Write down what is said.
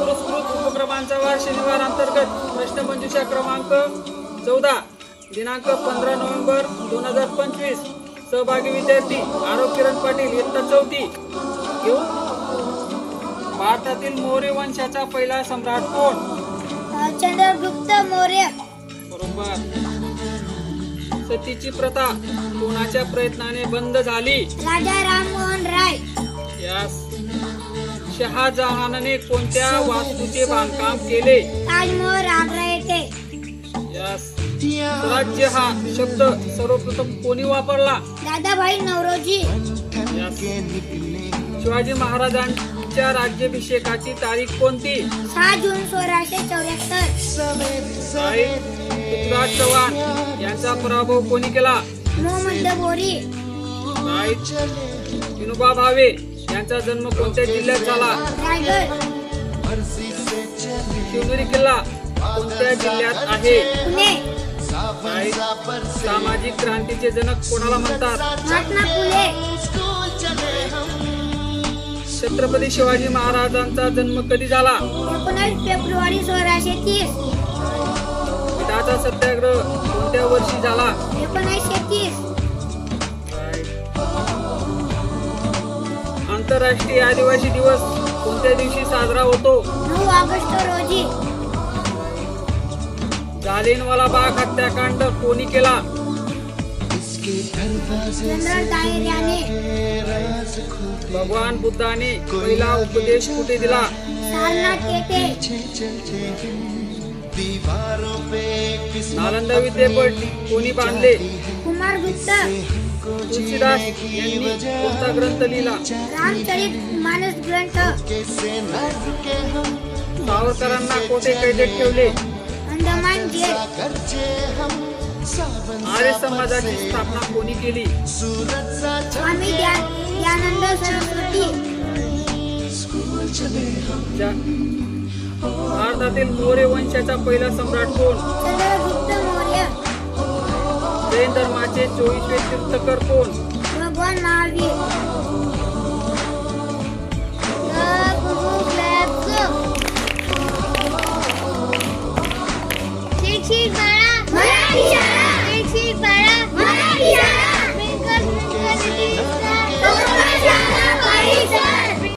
पुरस्कृत उपक्रमांचा वार शनिवार अंतर्गत प्रश्नमंजुषा क्रमांक चौदा दिनांक पंधरा नोव्हेंबर दोन हजार पंचवीस. सहभागी विद्यार्थी आरोप किरण पाटील इयत्ता चौथी. घेऊन भारतातील मौर्य वंशाचा पहिला सम्राट कोण? चंद्रगुप्त मौर्य. बरोबर. सतीची प्रथा कोणाच्या प्रयत्नाने बंद झाली? राजा राममोहन राय. यास शहाजहानने कोणत्या वास्तूचे बांधकाम केले? ताजमहल आग्रा येथे. यास. स्वराज्य हा शब्द सर्वप्रथम कोणी वापरला? दादाभाई नवरोजी. शिवाजी महाराजांच्या राज्याभिषेकाची तारीख कोणती? सहा जून सोळाशे चौऱ्याहत्तर. पृथ्वीराज चव्हाण यांचा पराभव कोणी केला? मोहम्मद बोरी. विनोबा भावे. यांचा जन्म कोणत्या जिल्ह्यात झाला? शिवनेरी किल्ला कोणत्या जिल्ह्यात आहे? सामाजिक क्रांतीचे जनक कोणाला म्हणतात? छत्रपती शिवाजी महाराजांचा जन्म कधी झाला? एकोणीस फेब्रुवारी सोळाशे तीस. मिठाचा सत्याग्रह कोणत्या वर्षी झाला? एकोणीसशे तीस. आंतरराष्ट्रीय आदिवासी दिवस कोणत्या दिवशी साजरा होतो? नऊ ऑगस्ट रोजी. जालियनवाला बाग हत्याकांड कोणी केला? जनरल डायर याने. भगवान बुद्धाने पहिला उपदेश कुठे दिला? नालंदा विद्यापीठ कोणी बांधले? कुमार गुप्त. तुलसीदास यांनी कोणता ग्रंथ लिहिला? रामचरित मानस ग्रंथ. सावरकरांना कोठे कैदेत ठेवले? अंदमान जेल आर्य समाजाची स्थापना कोणी केली? स्वामी द्या- दयानंद सरस्वती. ज्या- भारतातील मौर्य वंशाचा पहिला सम्राट कोण? जैन धर्माचे चोवीसवे तीर्थकर कोण? भगवान